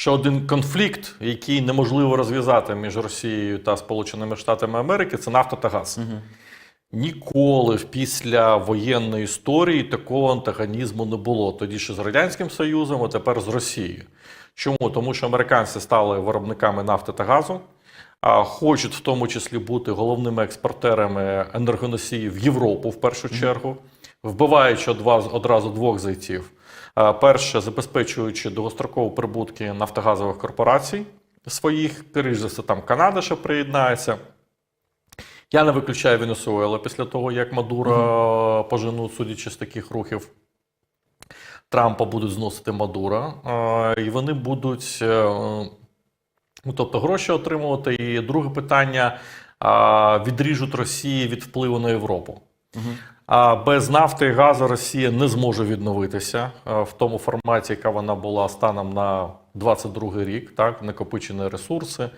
що один конфлікт, який неможливо розв'язати між Росією та Сполученими Штатами Америки, це нафта та газ. Ніколи в після воєнної історії такого антагонізму не було. Тоді ще з Радянським Союзом, а тепер з Росією. Чому? Тому що американці стали виробниками нафти та газу, а хочуть в тому числі бути головними експортерами енергоносіїв в Європу в першу чергу, вбиваючи одва- одразу двох зайців. Перше, забезпечуючи довгострокові прибутки нафтогазових корпорацій своїх, скоріш за все, там Канада ще приєднається. Я не виключаю Венесуела після того, як Мадуро поженуть, судячи з таких рухів. Трампа будуть зносити Мадура, е, і вони будуть е, ну, тобто гроші отримувати. І друге питання: відріжуть Росії від впливу на Європу. А без нафти і газу Росія не зможе відновитися е, в тому форматі, яка вона була станом на 22 рік, так, накопичені ресурси, е,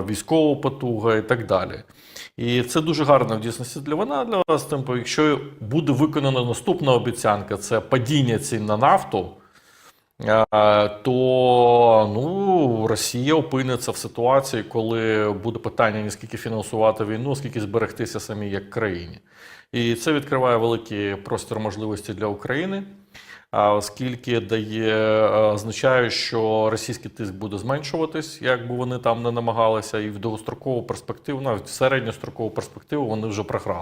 військова потуга і так далі. І це дуже гарна в дійсності для вона для вас. Тим, якщо буде виконана наступна обіцянка, це падіння цін на нафту. Е, то ну, Росія опиниться в ситуації, коли буде питання не скільки фінансувати війну, скільки зберегтися самі як країні. І це відкриває великий простір можливості для України, оскільки дає е, означає, що російський тиск буде зменшуватись, як би вони там не намагалися, і в довгострокову перспективу, навіть в середньострокову перспективу вони вже програли.